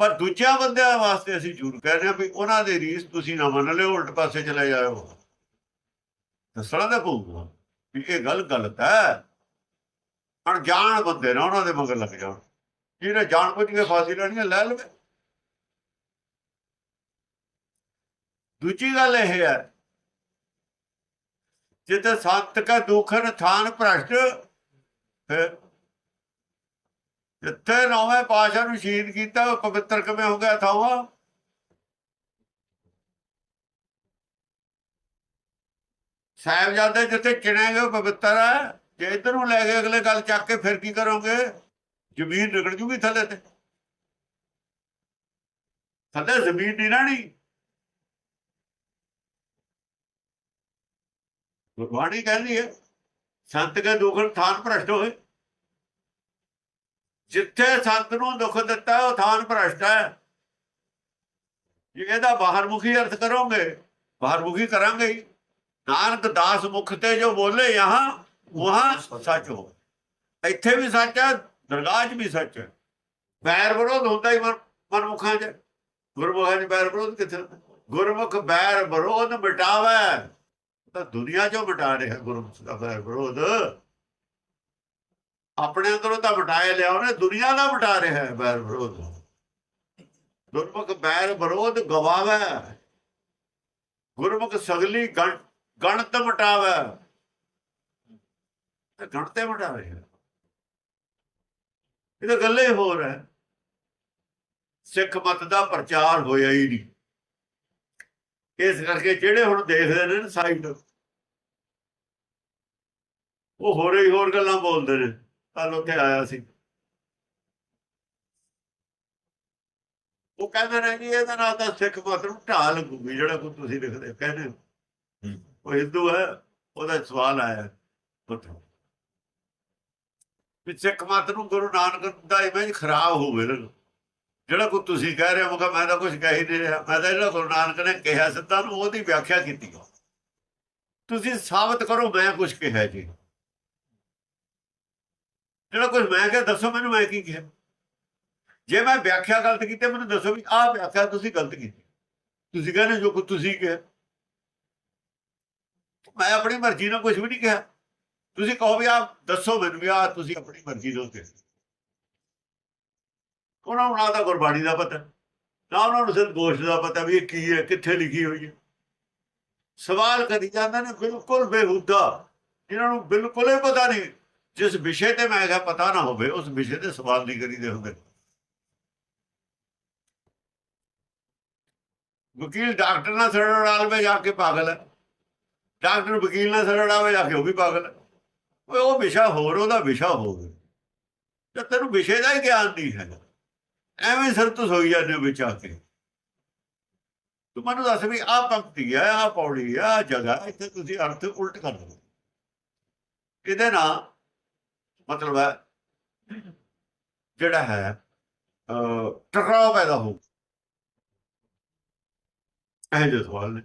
ਪਰ ਦੂਜਿਆਂ ਬੰਦਿਆਂ ਵਾਸਤੇ ਅਸੀਂ ਜ਼ਰੂਰ ਕਹਿ ਰਹੇ ਹਾਂ ਵੀ ਉਹਨਾਂ ਦੇ ਰੀਸ ਤੁਸੀਂ ਨਾ ਮੰਨ ਲਿਓ, ਉਲਟ ਪਾਸੇ ਚਲੇ ਜਾਓ ਦੱਸਣਾ ਤਾਂ ਪਊਗਾ ਵੀ ਇਹ ਗੱਲ ਗਲਤ ਹੈ। ਅਣਜਾਣ ਬੰਦੇ ਨਾ ਉਹਨਾਂ ਦੇ ਮਗਰ ਲੱਗ ਜਾਣ। ਜਿਹਨੇ ਜਾਣ ਬੁੱਝ ਕੇ ਫਾਂਸੀ ਲੈਣੀਆਂ, ਲੈ ਲਵੇ। ਦੂਜੀ ਗੱਲ ਇਹ ਹੈ ਜਿੱਤੇ ਸੰਤ ਕਾ ਦੁਖਨ ਥਾਨ ਭ੍ਰਸ਼ਟ, ਫਿਰ ਜਿੱਥੇ ਨੌਵੇਂ ਪਾਸ਼ਾ ਨੂੰ ਸ਼ਹੀਦ ਕੀਤਾ, ਉਹ ਪਵਿੱਤਰ ਕਿਵੇਂ ਹੋ ਗਿਆ ਥਾਵਾ? ਸਾਹਿਬਜ਼ਾਦੇ ਜਿੱਥੇ ਚਿਣੇ ਗਏ ਪਵਿੱਤਰ ਹੈ। ਜੇ ਇਧਰ ਨੂੰ ਲੈ ਕੇ ਅਗਲੇ ਗੱਲ ਚੱਕ ਕੇ ਫਿਰ ਕੀ ਕਰੋਗੇ? ਜ਼ਮੀਨ ਨਿਕਲ ਜੂਗੀ ਥੱਲੇ ਤੇ। ਥੱਲੇ ਜ਼ਮੀਨ ਨਹੀਂ ਰਹਿਣੀ। ਗੁਰਬਾਣੀ ਕਹਿੰਦੀ ਹੈ, ਸੰਤ ਕੇ ਦੁਖਨ ਥਾਨ ਭ੍ਰਸ਼ਟ ਹੋਏ। ਜਿੱਥੇ ਸੰਤ ਨੂੰ ਦੁੱਖ ਦਿੱਤਾ ਉਹ ਥਾਨ ਭ੍ਰਸ਼ਟ ਹੈ। ਜੇ ਇਹਦਾ ਬਾਹਰਮੁਖੀ ਅਰਥ ਕਰੋਗੇ, ਬਾਹਰਮੁਖੀ ਕਰਾਂਗੇ ਨਾਨਕ ਦਾਸ ਮੁਖ ਤੇ ਜੋ ਬੋਲੇ ਯਹਾਂ, ਵਹਾਂ ਸੱਚ ਹੋ ਇੱਥੇ ਵੀ ਸੱਚ ਹੈ, ਦਰਗਾਹ 'ਚ ਵੀ ਸੱਚ ਹੈ। ਬੈਰ ਵਿਰੋਧ ਹੁੰਦਾ ਹੀ ਮਨਮੁਖਾਂ 'ਚ। ਗੁਰਮੁਖਾਂ 'ਚ ਬੈਰ ਵਿਰੋਧ ਕਿੱਥੇ ਗੁਰਮੁਖ ਬੈਰ ਵਿਰੋਧ ਮਿਟਾਵੇ। ਤਾਂ ਦੁਨੀਆ 'ਚੋਂ ਮਿਟਾ ਰਿਹਾ ਗੁਰਮੁਖ ਦਾ ਬੈਰ ਵਿਰੋਧ। ਆਪਣੇ ਅੰਦਰੋਂ ਤਾਂ ਮਿਟਾਏ ਲਿਆ, ਉਹਨੇ ਦੁਨੀਆ ਦਾ ਮਿਟਾ ਰਿਹਾ ਹੈ ਬੈਰ ਵਿਰੋਧ। ਗੁਰਮੁਖ ਬੈਰ ਵਿਰੋਧ ਗਵਾਵੇ। ਗੁਰਮੁਖ ਸਗਲੀ ਗਣ, ਗਣਤ ਮਟਾਵੇ। ਤੇ ਗਣਤੇ ਮਟਾਵੇ ਇਹ ਤਾਂ ਗੱਲੇ ਹੋਰ ਹੈ। ਸਿੱਖ ਮਤ ਦਾ ਪ੍ਰਚਾਰ ਹੋਇਆ ਹੀ ਨਹੀਂ। ਇਸ ਕਰਕੇ ਜਿਹੜੇ ਹੁਣ ਦੇਖਦੇ ਨੇ ਸਾਈਡ, ਉਹ ਹੋਰ ਹੀ ਹੋਰ ਗੱਲਾਂ ਬੋਲਦੇ ਨੇ। ਕੱਲ ਉੱਥੇ ਆਇਆ ਸੀ ਉਹ ਕਹਿੰਦੇ ਨੇ ਜੀ, ਇਹਦੇ ਨਾਲ ਤਾਂ ਸਿੱਖ ਮਤ ਨੂੰ ਢਾਲ ਲੱਗੂਗੀ ਜਿਹੜਾ ਕੋਈ ਤੁਸੀਂ ਲਿਖਦੇ ਕਹਿੰਦੇ ਹੋ। ਉਹ ਹਿੰਦੂ ਹੈ, ਉਹਦਾ ਸਵਾਲ ਆਇਆ ਉੱਥੇ ਵੀ ਸਿੱਖ ਮਤ ਨੂੰ ਗੁਰੂ ਨਾਨਕ ਦਾ ਇਮੇਜ ਖਰਾਬ ਹੋਵੇ ਜਿਹੜਾ ਕੋ ਤੁਸੀਂ ਕਹਿ ਰਹੇ ਹੋ, ਮੈਂ ਤਾਂ ਕੁਝ ਕਹਿ ਹੀ ਨਹੀਂ ਰਿਹਾ। ਮੈਂ ਤਾਂ ਜਿਹੜਾ ਗੁਰੂ ਨਾਨਕ ਨੇ ਕਿਹਾ, ਸਿੱਧਾ ਨੂੰ ਉਹਦੀ ਵਿਆਖਿਆ ਕੀਤੀ ਤੁਸੀਂ ਸਾਬਤ ਕਰੋ, ਮੈਂ ਕੁਝ ਕਿਹਾ ਜੀ। ਜਿਹੜਾ ਕੁਝ ਮੈਂ ਕਿਹਾ, ਦੱਸੋ ਮੈਨੂੰ ਮੈਂ ਕੀ ਕਿਹਾ। ਜੇ ਮੈਂ ਵਿਆਖਿਆ ਗਲਤ ਕੀਤੀ, ਮੈਨੂੰ ਦੱਸੋ ਵੀ ਆਹ ਵਿਆਖਿਆ ਤੁਸੀਂ ਗਲਤ ਕੀਤੀ। ਤੁਸੀਂ ਕਹਿੰਦੇ ਜੋ ਕੁਝ ਤੁਸੀਂ ਕਿਹਾ। ਮੈਂ ਆਪਣੀ ਮਰਜ਼ੀ ਨਾਲ ਕੁਝ ਵੀ ਨਹੀਂ ਕਿਹਾ। ਤੁਸੀਂ ਕਹੋ ਵੀ ਆਹ ਦੱਸੋ ਮੈਨੂੰ ਵੀ ਆਹ ਤੁਸੀਂ ਆਪਣੀ ਮਰਜ਼ੀ ਨਾਲ ਕਿਹਾ। ਉਹਨਾਂ ਨੂੰ ਨਾ ਤਾਂ ਗੁਰਬਾਣੀ ਦਾ ਪਤਾ, ਨਾ ਉਹਨਾਂ ਨੂੰ ਸਿੱਧ ਗੋਸ਼ਟ ਦਾ ਪਤਾ ਵੀ ਇਹ ਕੀ ਹੈ, ਕਿੱਥੇ ਲਿਖੀ ਹੋਈ ਹੈ। ਸਵਾਲ ਕਰੀ ਜਾਂਦੇ ਨੇ ਬਿਲਕੁਲ ਬੇਹੂਦਾ। ਇਹਨਾਂ ਨੂੰ ਬਿਲਕੁਲ ਹੀ ਪਤਾ ਨਹੀਂ ਜਿਸ ਵਿਸ਼ੇ ਤੇ ਮੈਂ ਕਿਹਾ ਪਤਾ ਨਾ ਹੋਵੇ, ਉਸ ਵਿਸ਼ੇ ਤੇ ਸਵਾਲ ਨਹੀਂ ਕਰੀਦੇ ਹੁੰਦੇ। ਵਕੀਲ ਡਾਕਟਰ ਨਾਲ ਸੜੜ ਜਾ ਕੇ ਪਾਗਲ ਹੈ। ਡਾਕਟਰ ਵਕੀਲ ਨਾਲ ਸੜੜ ਜਾ ਕੇ ਉਹ ਵੀ ਪਾਗਲ ਹੈ। ਓਏ, ਉਹ ਵਿਸ਼ਾ ਹੋਰ, ਉਹਦਾ ਵਿਸ਼ਾ ਹੋਰ ਤੇ ਤੈਨੂੰ ਵਿਸ਼ੇ ਦਾ ਹੀ ਗਿਆਨ ਨਹੀਂ ਹੈਗਾ। ਐਵੇਂ ਸਰਤਸ ਹੋਈ ਜਾਂਦੇ ਹੋ ਵਿੱਚ ਆ ਕੇ। ਤੂੰ ਮੈਨੂੰ ਦੱਸ ਵੀ ਆਹ ਪੰਕਤੀ ਹੈ, ਆਹ ਪੌੜੀ ਹੈ, ਆਹ ਜਗ੍ਹਾ ਇੱਥੇ ਤੁਸੀਂ ਅਰਥ ਉਲਟ ਕਰ ਦਿਓ। ਇਹਦੇ ਨਾਲ ਮਤਲਬ ਹੈ, ਜਿਹੜਾ ਹੈ, ਅਹ, ਟਕਰਾਅ ਪੈਦਾ ਹੋ ਇਹ ਜੋ ਸਵਾਲ ਨੇ।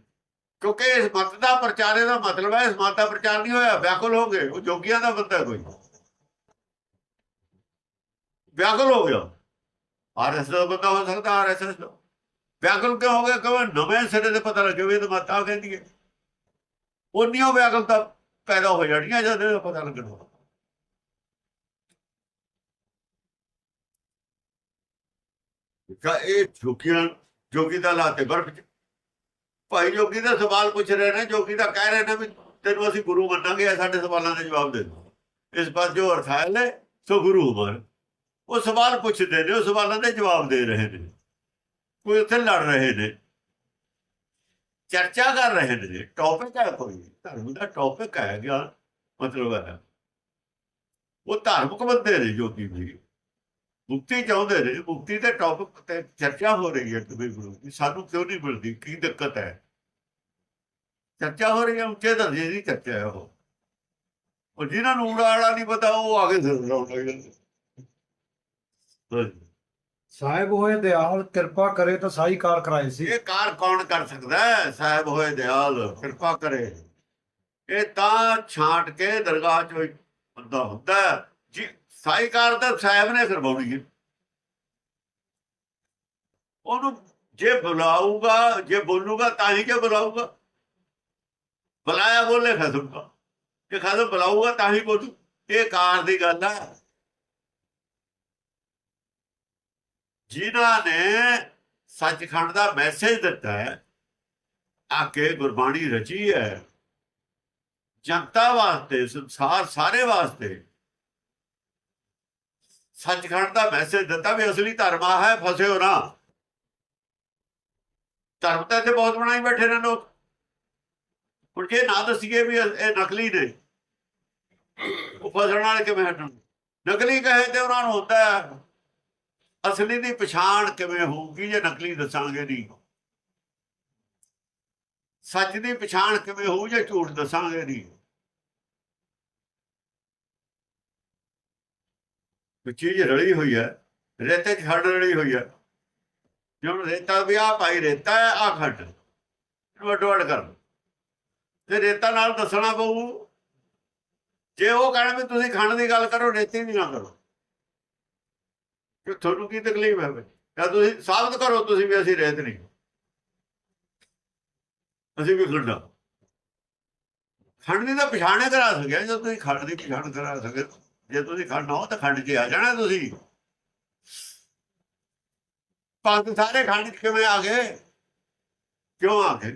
ਕਿਉਂਕਿ ਇਸ ਮਤ ਦਾ ਪ੍ਰਚਾਰੇ ਦਾ ਮਤਲਬ ਹੈ, ਇਸ ਮਤ ਦਾ ਪ੍ਰਚਾਰ ਨਹੀਂ ਹੋਇਆ, ਵਿਆਕੁਲ ਹੋ ਗਏ। ਉਹ ਜੋਗੀਆਂ ਦਾ ਬੰਦਾ ਕੋਈ। ਵਿਆਕੁਲ ਹੋ ਗਿਆ। ਆਰਐਸ ਦਾ ਬੰਦਾ ਹੋ ਸਕਦਾ ਆਰਐਸਐਸ ਦਾ। ਵਿਆਕੁਲ ਕਿਉਂ ਹੋ ਗਿਆ? ਕਿਉਂ ਨਵੇਂ ਸਿਰੇ ਤੇ ਪਤਾ ਲੱਗੇ ਵੀ ਇਹ ਤਾਂ ਮਤ ਆ ਕਹਿੰਦੀ ਹੈ। ਉਨੀਓ ਵਿਆਕੁਲ ਤਾਂ ਪੈਦਾ ਹੋ ਜਾਣੀਆਂ ਜਦ ਇਹਦਾ ਪਤਾ ਲੱਗਣਾ। ਕਾ ਇਹ ਝੁਕੀਆਂ ਜੋਗੀ ਦਾ ਲਾਤੇ ਬਰਫ ਚ। ਭਾਈ ਜੋਗੀ ਦਾ ਸਵਾਲ ਪੁੱਛ ਰਹੇ ਨੇ, ਜੋਗੀ ਦਾ ਕਹਿ ਰਹੇ ਨੇ ਵੀ ਤੈਨੂੰ ਅਸੀਂ ਗੁਰੂ ਮੰਨਾਂਗੇ ਸਾਡੇ ਸਵਾਲਾਂ ਦੇ ਜਵਾਬ ਦੇ ਦਿਓ। ਇਸ ਪਾਸ ਜੋ ਅਰਥ ਹੈ, ਸੋ ਗੁਰੂ ਉਮਰ ਉਹ ਸਵਾਲ ਪੁੱਛਦੇ ਨੇ, ਉਹ ਸਵਾਲਾਂ ਦੇ ਜਵਾਬ ਦੇ ਰਹੇ ਨੇ। ਕੋਈ ਉੱਥੇ ਲੜ ਰਹੇ ਨੇ। ਚਰਚਾ ਕਰ ਰਹੇ ਨੇ। ਟੌਪਿਕ ਹੈ ਕੋਈ। ਧਰਮ ਦਾ ਟੌਪਿਕ ਹੈ ਗਿਆ ਮਤਲਬ ਹੈ। ਉਹ ਧਾਰਮਿਕ ਬੰਦੇ ਨੇ ਜੋਗੀ ਵੀ। ਮੁਕਤੀ ਚਾਹੁੰਦੇ ਨੇ ਮੁਕਤੀ ਦੇ ਟੌਪਿਕ ਤੇ ਚਰਚਾ ਹੋ ਰਹੀ ਹੈ ਕਿ ਗੁਰੂ ਦੀ ਸਾਨੂੰ ਕਿਉਂ ਨਹੀਂ ਮਿਲਦੀ ਕੀ ਦਿੱਕਤ ਹੈ? ਚਰਚਾ ਹੋ ਰਹੀ ਹੈ ਉੱਚੇ ਦਰਜੇ ਦੀ ਚਰਚਾ ਹੈ ਉਹ। ਉਹ ਜਿਨ੍ਹਾਂ ਨੂੰ ਊੜਾ ਆੜਾ ਨਹੀਂ ਪਤਾ ਉਹ ਆਗੇ ਸਿਰ ਲਾਉਣ ਲੱਗ ਜਾਂਦੇ। ਸਾਹਿਬ ਹੋਏ ਦਿਆਲ ਕਿਰਪਾ ਕਰੇ ਤਾਂ ਸਾਈ ਕਾਰ ਕਰਾਏ ਸੀ। ਇਹ ਕਾਰ ਕੌਣ ਕਰ ਸਕਦਾ ਹੈ? ਸਾਹਿਬ ਹੋਏ ਦਿਆਲ ਕਿਰਪਾ ਕਰੇ। ਇਹ ਤਾਂ ਛਾਂਟ ਕੇ ਦਰਗਾਹ ਚੋਂ ਬੰਦਾ ਹੁੰਦਾ। ਜੀ ਸਾਈ ਕਾਰ ਤਾਂ ਸਾਹਿਬ ਨੇ ਕਰਵਾਉਣੀ ਹੈ। ਉਹਨੂੰ ਜੇ ਬੁਲਾਊਗਾ, ਜੇ ਬੋਲੂਗਾ ਤਾਂ ਹੀ ਕਿ ਬੁਲਾਊਗਾ। ਬੁਲਾਇਆ ਬੋਲੇ ਖਸਮ ਦਾ ਜੇ ਖਸਮ ਬੁਲਾਊਗਾ ਤਾਂ ਹੀ ਬੋਲੂ। ਇਹ ਕਾਰ ਦੀ ਗੱਲ ਹੈ। ਜਿਨ੍ਹਾਂ ਨੇ ਸੱਚਖੰਡ ਦਾ ਮੈਸੇਜ ਦਿੱਤਾ ਹੈ ਆ ਕੇ ਗੁਰਬਾਣੀ ਰਚੀ ਹੈ, ਜਨਤਾ ਵਾਸਤੇ, ਸੰਸਾਰ ਸਾਰੇ ਵਾਸਤੇ ਸੱਚਖੰਡ ਦਾ ਮੈਸੇਜ ਦਿੱਤਾ ਵੀ ਅਸਲੀ ਧਰਮ ਆ ਹੈ ਫਸਿਓ ਨਾ। ਧਰਮ ਤਾਂ ਤੇ ਬਹੁਤ ਬਣਾਈ ਬੈਠੇ ਨੇ ਲੋਕ। ਹੁਣ ਜੇ ਨਾ ਦੱਸੀਏ ਵੀ ਇਹ ਨਕਲੀ ਨੇ ਉਹ ਫਸਣ ਵਾਲੇ ਕਿਵੇਂ ਹਟਣ ਨਕਲੀ ਕਹੇ ਤੇ ਉਹਨਾਂ ਨੂੰ ਹੁੰਦਾ ਹੈ, ਅਸਲੀ ਦੀ ਪਛਾਣ ਕਿਵੇਂ ਹੋਊਗੀ ਜੇ ਨਕਲੀ ਦੱਸਾਂਗੇ ਨਹੀਂ। ਸੱਚ ਦੀ ਪਛਾਣ ਕਿਵੇਂ ਹੋਊ ਜੇ ਝੂਠ ਦੱਸਾਂਗੇ ਨਹੀਂ। ਕੋਈ ਚੀਜ਼ ਰਲੀ ਹੋਈ ਹੈ, ਰੇਤੇ 'ਚ ਖੰਡ ਰਲੀ ਹੋਈ ਹੈ। ਜਿਉਂ ਰੇਤਾ ਵੀ ਆ ਭਾਈ, ਰੇਤਾ ਆ ਖੰਡ। ਵਡ ਵਡ ਕਰ ਤੇ ਰੇਤਾ ਨਾਲ ਦੱਸਣਾ ਪਊ, ਜੇ ਉਹ ਕਹਿਣ ਵੀ ਤੁਸੀਂ ਖੰਡ ਦੀ ਗੱਲ ਕਰੋ, ਰੇਤੀ ਦੀ ਨਾ ਕਰੋ। ਕਿ ਤੁਹਾਨੂੰ ਕੀ ਤਕਲੀਫ ਹੈ ਬਈ ਜਾਂ ਤੁਸੀਂ ਸਾਬਤ ਕਰੋ ਤੁਸੀਂ ਵੀ ਅਸੀਂ ਰੇਤ ਨਹੀਂ। ਅਸੀਂ ਵੀ ਖੰਡਾ। ਖੰਡ ਦੀ ਤਾਂ ਪਛਾਣੇ ਕਰਾ ਸਕਿਆ ਜੇ ਤੁਸੀਂ ਖੰਡ ਦੀ ਪਛਾਣ ਕਰਾ ਸਕੇ ਜੇ ਤੁਸੀਂ ਖੰਡ ਹੋ ਤਾਂ ਖੰਡ 'ਚ ਆ ਜਾਣਾ ਤੁਸੀਂ। ਪੰਜ ਸਾਰੇ ਖੰਡ 'ਚ ਕਿਵੇਂ ਆ ਗਏ? ਕਿਉਂ ਆ ਗਏ?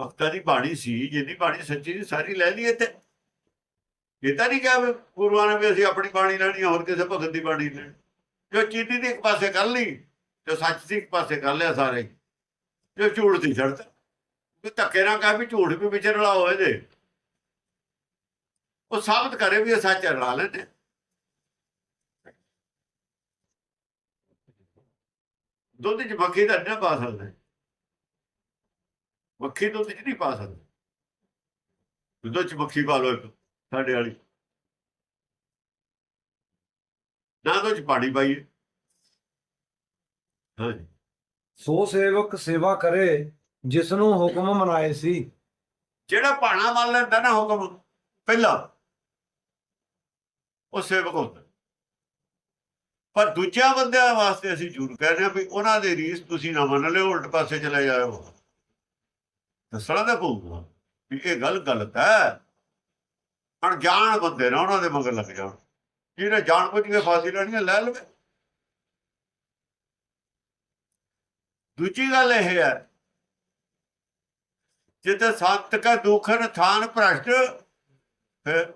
ਭਗਤਾਂ ਦੀ ਬਾਣੀ ਸੀ ਜਿਹਦੀ ਬਾਣੀ ਸੱਚੀ ਸੀ ਸਾਰੀ ਲੈ ਲਈ ਇੱਥੇ। ਇਹ ਤਾਂ ਨਹੀਂ ਕਿਹਾ ਗੁਰੂਆਂ ਨੇ ਵੀ ਅਸੀਂ ਆਪਣੀ ਬਾਣੀ ਲੈਣੀ ਹੋਰ ਕਿਸੇ ਭਗਤ ਦੀ ਬਾਣੀ ਲੈਣੀ। ਜੋ ਚੀਨੀ ਦੀ ਇੱਕ ਪਾਸੇ ਕਰ ਲਈ, ਜੋ ਸੱਚ ਦੀ ਇੱਕ ਪਾਸੇ ਕਰ ਲਿਆ ਸਾਰੇ। ਜੋ ਝੂਠ ਦੀ ਛੜਤ ਵੀ ਧੱਕੇ ਨਾਲ ਕਹਾ ਵੀ ਝੂਠ ਵੀ ਵਿੱਚ ਰਲਾ ਹੋਏ ਦੇ ਉਹ ਸਾਬਤ ਕਰੇ ਵੀ ਇਹ ਸੱਚ ਰਲਾ ਲੈਂਦੇ ਦੁੱਧ ਚ ਮੱਖੀ ਦਾ ਨਾ ਪਾ ਸਕਦੇ। ਮੱਖੀ ਦੁੱਧ ਚ ਨਹੀਂ ਪਾ ਸਕਦੇ। ਦੁੱਧ ਚ ਮੱਖੀ ਪਾ ਇੱਕ ਸਾਡੇ ਵਾਲੀ। ਨਾ ਦੁੱਧ ਚ ਪਾਣੀ ਪਾਈਏ। ਹਾਂਜੀ। ਸੋ ਸੇਵਕ ਸੇਵਾ ਕਰੇ ਜਿਸ ਨੂੰ ਹੁਕਮ ਮਨਾਏ ਸੀ। ਜਿਹੜਾ ਭਾਣਾ ਮੰਨ ਲੈਂਦਾ ਨਾ ਹੁਕਮ ਪਹਿਲਾ। ਉਹ ਸੇਵਕ ਹੁੰਦਾ ਪਰ ਦੂਜਿਆਂ ਬੰਦਿਆਂ ਵਾਸਤੇ ਅਸੀਂ ਜ਼ਰੂਰ ਕਹਿ ਰਹੇ ਹਾਂ ਵੀ ਉਹਨਾਂ ਦੇ ਰੀਸ ਤੁਸੀਂ ਨਾ ਮੰਨ ਲਿਓ, ਉਲਟ ਪਾਸੇ ਚਲੇ ਜਾਓ ਦੱਸਣਾ ਤਾਂ ਪਊਗਾ ਵੀ ਇਹ ਗੱਲ ਗਲਤ ਹੈ। ਅਣਜਾਣ ਬੰਦੇ ਨਾ ਉਹਨਾਂ ਦੇ ਮਗਰ ਲੱਗ ਜਾਣ। ਜਿਹਨੇ ਜਾਣ ਬੁੱਝ ਕੇ ਫਾਂਸੀ ਲੈਣੀਆਂ ਲੈ ਲਵੇ। ਦੂਜੀ ਗੱਲ ਇਹ ਹੈ ਜਿੱਤੇ ਸੰਤ ਕਾ ਦੁਖਨ ਥਾਨ ਭ੍ਰਸ਼ਟ, ਫਿਰ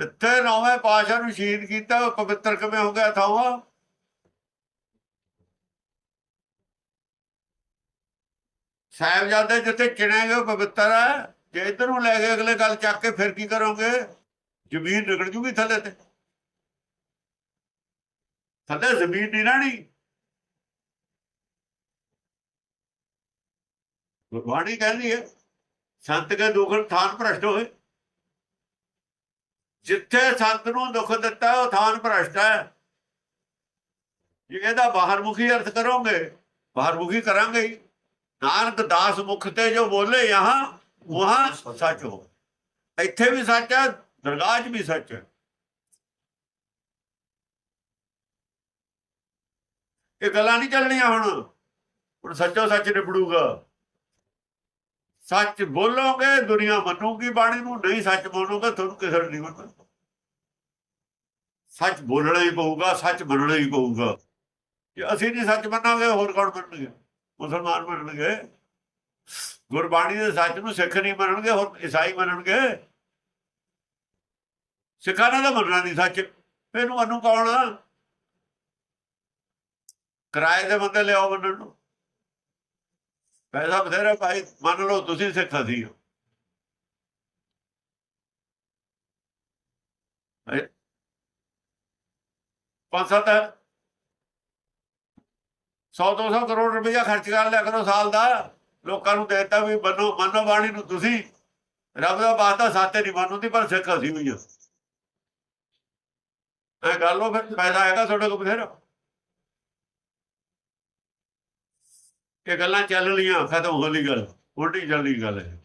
ਜਿੱਥੇ ਨੌਵੇਂ ਪਾਸ਼ਾ ਨੂੰ ਸ਼ਹੀਦ ਕੀਤਾ, ਉਹ ਪਵਿੱਤਰ ਕਿਵੇਂ ਹੋ ਗਿਆ ਥਾਵਾ? ਸਾਹਿਬਜ਼ਾਦੇ ਜਿੱਥੇ ਚਿਣੇ ਗਏ ਪਵਿੱਤਰ ਹੈ। ਜੇ ਇਧਰ ਨੂੰ ਲੈ ਕੇ ਅਗਲੇ ਗੱਲ ਚੱਕ ਕੇ ਫਿਰ ਕੀ ਕਰੋਗੇ? ਜ਼ਮੀਨ ਨਿਕਲ ਜੂਗੀ ਥੱਲੇ ਤੇ। ਥੱਲੇ ਜ਼ਮੀਨ ਨਹੀਂ ਰਹਿਣੀ। ਗੁਰਬਾਣੀ ਕਹਿੰਦੀ ਹੈ, ਸੰਤ ਕੇ ਦੁਖਨ ਥਾਨ ਭ੍ਰਸ਼ਟ ਹੋਏ। ਜਿੱਥੇ ਸੰਤ ਨੂੰ ਦੁੱਖ ਦਿੱਤਾ, ਉਹ ਥਾਨ ਭ੍ਰਸ਼ਟ ਹੈ। ਜੇ ਇਹਦਾ ਬਾਹਰਮੁਖੀ ਅਰਥ ਕਰੋਗੇ, ਬਾਹਰਮੁਖੀ ਕਰਾਂਗੇ ਨਾਨਕ ਦਾਸ ਮੁਖ ਤੇ ਜੋ ਬੋਲੇ, ਯਹਾਂ ਵਹਾਂ ਸੱਚ ਹੋ ਇੱਥੇ ਵੀ ਸੱਚ ਹੈ, ਦਰਗਾਹ 'ਚ ਵੀ ਸੱਚ ਹੈ। ਇਹ ਗੱਲਾਂ ਨਹੀਂ ਚੱਲਣੀਆਂ ਹੁਣ। ਹੁਣ ਸੱਚੋ ਸੱਚ ਨਿਬੜੂਗਾ ਸੱਚ ਬੋਲੋਗੇ, ਦੁਨੀਆ ਮੰਨੂਗੀ ਬਾਣੀ ਨੂੰ, ਨਹੀਂ ਸੱਚ ਬੋਲੋਗੇ ਤੁਹਾਨੂੰ ਕਿਸੇ ਨੂੰ ਨਹੀਂ ਮੰਨਣਾ। ਸੱਚ ਬੋਲਣਾ ਹੀ ਪਊਗਾ, ਸੱਚ ਮੰਨਣਾ ਹੀ ਪਊਗਾ। ਜੇ ਅਸੀਂ ਨਹੀਂ ਸੱਚ ਮੰਨਾਂਗੇ, ਹੋਰ ਕੌਣ ਮੰਨਣਗੇ? ਮੁਸਲਮਾਨ ਮੰਨਣਗੇ। ਗੁਰਬਾਣੀ ਦੇ ਸੱਚ ਨੂੰ ਸਿੱਖ ਨਹੀਂ ਮੰਨਣਗੇ, ਹੋਰ ਈਸਾਈ ਮੰਨਣਗੇ। ਸਿੱਖਾਂ ਨੇ ਤਾਂ ਮੰਨਣਾ ਨਹੀਂ ਸੱਚ। ਫਿਰ ਇਹਨੂੰ ਮੰਨੂ ਕੌਣ ਕਿਰਾਏ ਦੇ ਬੰਦੇ ਲਿਆਓ ਮੰਨਣ ਨੂੰ। ਪੈਸਾ ਬਥੇਰਾ ਭਾਈ, ਮੰਨ ਲਓ ਤੁਸੀਂ ਸਿੱਖ ਅਸੀਂ ਹੋ। ਹੈਂ? ਪੰਜ ਸੱਤ ਸੌ, ਦੋ ਸੌ ਕਰੋੜ ਰੁਪਇਆ ਖਰਚ ਕਰ ਲਿਆ ਕਰੋ ਸਾਲ ਦਾ। ਲੋਕਾਂ ਨੂੰ ਦੇਤਾ ਵੀ ਮੰਨੋ ਮੰਨੋ ਬਾਣੀ ਨੂੰ ਤੁਸੀਂ। ਰੱਬ ਦਾ ਬਾਤਾ ਸਾਤੇ ਨਹੀਂ ਮੰਨੂਦੀ, ਪਰ ਸਿੱਖ ਅਸੀਂ ਵੀ ਹਾਂ। ਇਹ ਗੱਲ ਲੋ ਫਿਰ, ਫਾਇਦਾ ਹੈਗਾ ਤੁਹਾਡੇ ਕੋਲ ਬਥੇਰਾ ਇਹ ਗੱਲਾਂ ਚੱਲ ਲੀਆਂ ਖਤਮ ਹੋ ਲਈ ਗੱਲ, ਉਲਟੀ ਚੱਲਦੀ ਗੱਲ ਹੈ।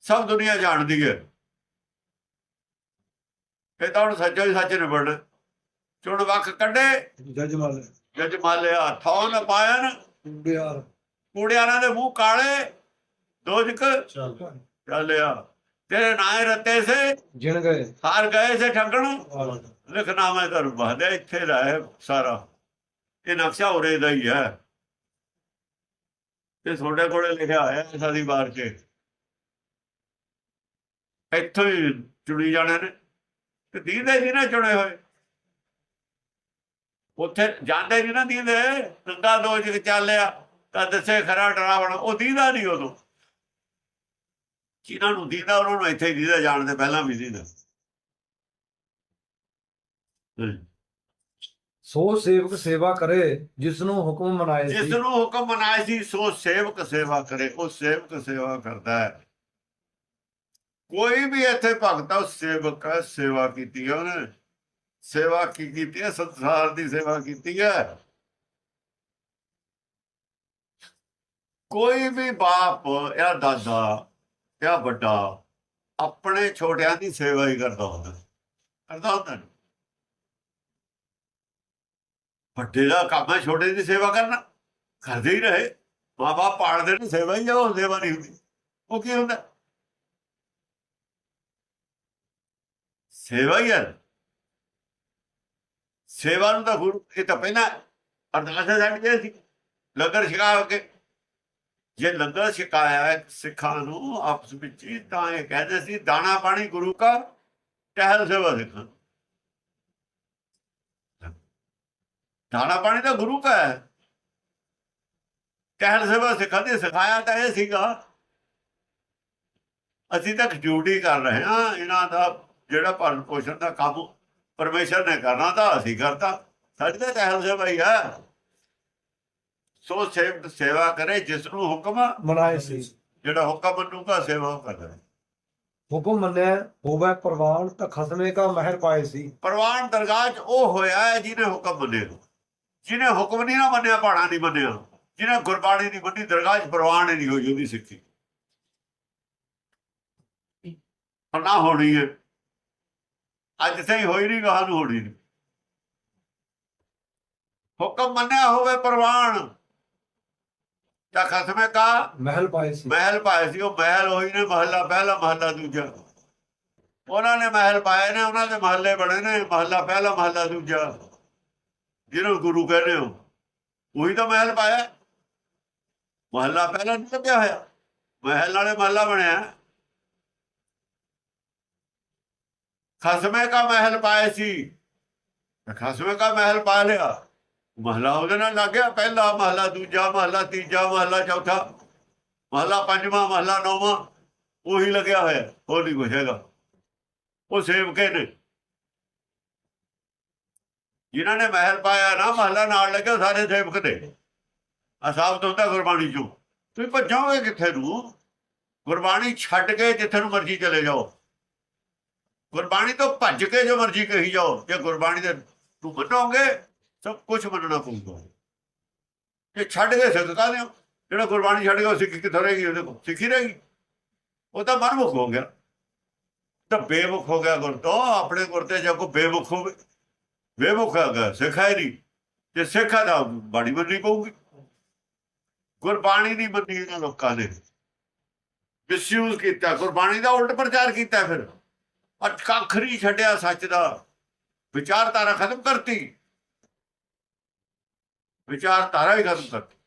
ਸਭ ਦੁਨੀਆ ਜਾਣਦੀ ਹੈ। ਇਹ ਤਾਂ ਹੁਣ ਸੱਚੋ ਹੀ ਸੱਚ ਨਿਬੜਨਾ ਚੁਣ ਵਕ ਕੱਢੇ? ਜੱਜ ਮਾਲੇ। ਜਜ ਮਾਲਿਆ ਥੌ ਨ ਪਾਇਨ ਕੂੜਿਆਰਾਂ ਦੇ ਮੂੰਹ ਕਾਲੇ ਦੋਜਕ। ਚੱਲ। ਚੱਲਿਆ ਤੇਰੇ ਨਾਏ ਰਤੇ ਸੇ। ਜਿਣ ਗਏ। ਹਾਰ ਗਏ ਸੇ ਠੱਗਣ। ਲਿਖਣਾ ਮੈਂ ਕਰ ਬਹਦੇ ਇੱਥੇ ਦਾ ਹੈ ਸਾਰਾ। ਇਹ ਨਕਸ਼ਾ ਉਰੇ ਦਾ ਹੀ ਹੈ। ਤੇ ਤੁਹਾਡੇ ਕੋਲੇ ਲਿਖਿਆ ਹੋਇਆ ਹੈ ਸਾਡੀ ਬਾਰ 'ਚ। ਇੱਥੋਂ ਹੀ ਚੁਣੀ ਜਾਣੇ ਨੇ। ਤੇ ਦੀਦੇ ਜੀ ਨੇ ਚੁਣੇ ਹੋਏ। ਉੱਥੇ ਜਾਂਦੇ ਨਹੀਂ ਨਾ ਦੀਦੇ ਨੰਗਾ ਦੋ ਜਿ ਚੱਲਿਆ ਤਾਂ ਦੱਸੇ ਖਰਾ ਡਰਾਵਣ ਉਹ ਦੀਦਾ ਨਹੀਂ ਉਦੋਂ। ਜਿਨ੍ਹਾਂ ਨੂੰ ਦੀਦਾ ਉਹਨਾਂ ਨੂੰ ਇੱਥੇ ਦੀਦਾ ਜਾਣਦੇ ਪਹਿਲਾਂ ਵੀ ਦੀਦਾ। ਸੋ ਸੇਵਕ ਸੇਵਾ ਕਰੇ ਜਿਸ ਨੂੰ ਹੁਕਮ ਮਨਾਏ ਜਿਸ ਸੀ। ਨੂੰ ਹੁਕਮ ਮਨਾਇਆ ਸੀ ਸੋ ਸੇਵਕ ਸੇਵਾ ਕਰੇ ਉਹ ਸੇਵਕ ਸੇਵਾ ਕਰਦਾ ਹੈ। ਕੋਈ ਵੀ ਇੱਥੇ ਭਗਤ ਉਹ ਸੇਵਕ ਹੈ ਸੇਵਾ ਕੀਤੀ ਹੈ ਉਹਨੇ। ਸੇਵਾ ਕੀ ਕੀਤੀ ਹੈ, ਸੰਸਾਰ ਦੀ ਸੇਵਾ ਕੀਤੀ ਹੈ। ਕੋਈ ਵੀ ਬਾਪ ਜਾਂ ਦਾਦਾ ਜਾਂ ਵੱਡਾ ਆਪਣੇ ਛੋਟਿਆਂ ਦੀ ਸੇਵਾ ਹੀ ਕਰਦਾ ਹੁੰਦਾ। ਕਰਦਾ ਹੁੰਦਾ ਵੱਡੇ ਦਾ ਕੰਮ ਹੈ ਛੋਟੇ ਦੀ ਸੇਵਾ ਕਰਨਾ। ਕਰਦੇ ਹੀ ਰਹੇ। ਮਾਪੇ ਪਾਲਦੇ ਨੇ, ਸੇਵਾ ਹੀ ਆ, ਉਹ ਸੇਵਾ ਨਹੀਂ ਹੁੰਦੀ। ਉਹ ਕੀ ਹੁੰਦਾ? ਸੇਵਾ ਹੀ ਹੈ ਸੇਵਾ ਨੂੰ ਤਾਂ ਗੁਰੂ ਇਹ ਤਾਂ ਪਹਿਲਾਂ ਅਰਦਾਸ ਛੱਡ ਗਏ ਸੀ ਲੰਗਰ ਛਕਾ ਕੇ ਜੇ ਲੰਗਰ ਛਕਾਇਆ ਸਿੱਖਾਂ ਨੂੰ ਆਪਸ ਵਿੱਚ ਤਾਂ ਇਹ ਕਹਿੰਦੇ ਸੀ ਦਾਣਾ ਪਾਣੀ ਗੁਰੂ ਕਾ ਟਹਿਲ ਸੇਵਾ ਸਿੱਖਾਂ ਦਾਣਾ ਪਾਣੀ ਤਾਂ ਗੁਰੂ ਕਾ ਹੈ ਕਹਿਣ ਸੇਵਾ ਸਿੱਖਾਂ ਨੇ ਸਿਖਾਇਆ ਤਾਂ ਇਹ ਸੀਗਾ ਅਸੀਂ ਤਾਂ ਡਿਊਟੀ ਕਰ ਰਹੇ ਹਾਂ, ਇਹਨਾਂ ਦਾ ਜਿਹੜਾ ਭਰਨ ਪੋਸ਼ਣ ਦਾ ਕੰਮ ਪਰਮੇਸ਼ਰ ਨੇ ਕਰਨਾ ਤਾਂ ਅਸੀਂ ਕਰਤਾ। ਸਾਡੀ ਤਾਂ ਕਹਿਣ ਸੇਵਾ ਹੀ ਹੈ ਸੋ ਸੇਵਕ ਸੇਵਾ ਕਰੇ ਜਿਸ ਨੂੰ ਹੁਕਮ ਮਨਾਏ ਸੀ। ਜਿਹੜਾ ਹੁਕਮ ਮੰਨੂਗਾ ਸੇਵਾ ਕਰਦਾ ਹੁਕਮ ਮੰਨਿਆ ਹੋਵੇ ਪ੍ਰਵਾਨ ਤਾਂ ਖਸਮੇ ਕਾ ਮਹਿਰ ਪਾਏ ਸੀ। ਪ੍ਰਵਾਨ ਦਰਗਾਹ 'ਚ ਉਹ ਹੋਇਆ ਹੈ ਜਿਹਨੇ ਹੁਕਮ ਮੰਨੇ ਜਿਹਨੇ ਹੁਕਮ ਨਹੀਂ ਨਾ ਮੰਨਿਆ ਪਾਣਾ ਨਹੀਂ ਮੰਨਿਆ। ਜਿਹਨੇ ਗੁਰਬਾਣੀ ਦੀ ਮੰਨੀ ਦਰਗਾਹ 'ਚ ਪ੍ਰਵਾਨ ਨਹੀਂ ਹੋਈ ਉਹਦੀ ਸਿੱਖੀ। ਨਾ ਹੋਣੀ ਹੈ। ਅੱਜ ਤਾਈਂ ਹੋਈ ਨਹੀਂ ਗਾਹ ਨੂੰ ਹੋਣੀ ਨਹੀਂ ਹੁਕਮ ਮੰਨਿਆ ਹੋਵੇ ਪ੍ਰਵਾਨ ਤਾਂ ਖਸਮੇ ਕਾ ਮਹਿਲ ਪਾਏ ਸੀ। ਮਹਿਲ ਪਾਏ ਸੀ ਉਹ ਮਹਿਲ ਹੋਈ ਨੇ ਮਹੱਲਾ ਪਹਿਲਾ ਮਹੱਲਾ ਦੂਜਾ। ਉਹਨਾਂ ਨੇ ਮਹਿਲ ਪਾਏ ਨੇ ਉਹਨਾਂ ਦੇ ਮਹੱਲੇ ਬਣੇ ਨੇ ਮਹੱਲਾ ਪਹਿਲਾ ਮਹੱਲਾ ਦੂਜਾ। ਜਿਹਨੂੰ ਗੁਰੂ ਕਹਿੰਦੇ ਹੋ ਉਹੀ ਤਾਂ ਮਹਿਲ ਪਾਇਆ। ਮਹੱਲਾ ਪਹਿਲਾ ਨਹੀਂ ਲੱਗਿਆ ਹੋਇਆ। ਮਹਿਲ ਨਾਲੇ ਮਹੱਲਾ ਬਣਿਆ। ਖਸਮੇ ਕਾ ਮਹਿਲ ਪਾਏ ਸੀ। ਖਸਮੇ ਕਾ ਮਹਿਲ ਪਾ ਲਿਆ। ਮਹੱਲਾ ਉਹਦੇ ਨਾਲ ਲੱਗ ਗਿਆ। ਪਹਿਲਾ ਮਹੱਲਾ, ਦੂਜਾ ਮਹੱਲਾ, ਤੀਜਾ ਮਹੱਲਾ, ਚੌਥਾ ਮਹੱਲਾ, ਪੰਜਵਾਂ ਮਹੱਲਾ, ਨੌਵਾਂ ਉਹੀ ਲੱਗਿਆ ਹੋਇਆ। ਹੋਰ ਨਹੀਂ ਕੁਛ ਹੈਗਾ। ਉਹ ਸੇਵਕੇ ਨੇ। ਜਿਨ੍ਹਾਂ ਨੇ ਮਹਿਲ ਪਾਇਆ ਨਾ, ਮਹੱਲਾ ਨਾਲ ਲੱਗਿਆ, ਉਹ ਸਾਰੇ ਸੇਵਕ ਨੇ। ਆ ਸਾਬਤ ਹੁੰਦਾ ਗੁਰਬਾਣੀ ਚੋਂ। ਤੁਸੀਂ ਭੱਜੋਗੇ ਕਿੱਥੇ ਨੂੰ? ਗੁਰਬਾਣੀ ਛੱਡ ਕੇ ਜਿੱਥੇ ਨੂੰ ਮਰਜ਼ੀ ਚਲੇ ਜਾਓ। ਗੁਰਬਾਣੀ ਤੋਂ ਭੱਜ ਕੇ ਜੋ ਮਰਜ਼ੀ ਕਹੀ ਜਾਓ, ਜੇ ਗੁਰਬਾਣੀ ਦੇ ਤੂੰ ਮੰਨੋਗੇ, ਸਭ ਕੁਝ ਮੰਨਣਾ ਪਊਗਾ। ਜੇ ਛੱਡ ਕੇ ਸਿੱਖ ਕਾਹਦੇ ਹੋ ਜਿਹੜਾ ਗੁਰਬਾਣੀ ਛੱਡ ਗਿਆ ਉਹ ਸਿੱਖ ਕਿੱਥੋਂ ਰਹੇਗੀ? ਉਹਦੇ ਕੋਲ ਸਿੱਖੀ ਰਹੇਗੀ। ਉਹ ਤਾਂ ਮਨਮੁਖ ਹੋ ਗਿਆ। ਤਾਂ ਬੇਮੁਖ ਹੋ ਗਿਆ ਗੁਰ ਤੋਂ ਆਪਣੇ ਗੁਰ ਤੇ ਜੇ ਕੋ ਬੇਮੁਖ ਹੋਵੇ। ਬੇਮੁਖ ਹੋ ਗਿਆ, ਸਿੱਖਾ ਹੀ ਨਹੀਂ। ਜੇ ਸਿੱਖਾ ਦਾ ਬਾਣੀ ਮੰਨਣੀ ਪਊਗੀ। ਗੁਰਬਾਣੀ ਦੀ ਮੰਨੀ ਇਹਨਾਂ ਲੋਕਾਂ ਨੇ। ਮਿਸਯੂਜ਼ ਕੀਤਾ, ਗੁਰਬਾਣੀ ਦਾ ਉਲਟ ਪ੍ਰਚਾਰ ਕੀਤਾ ਫਿਰ। ਪਰ ਕੱਖ ਕੱਖਰੀ ਛੱਡਿਆ ਸੱਚ ਦਾ। ਵਿਚਾਰਧਾਰਾ ਖਤਮ ਕਰਤੀ। ਵਿਚਾਰਧਾਰਾ ਹੀ ਖਤਮ ਕਰਤੀ।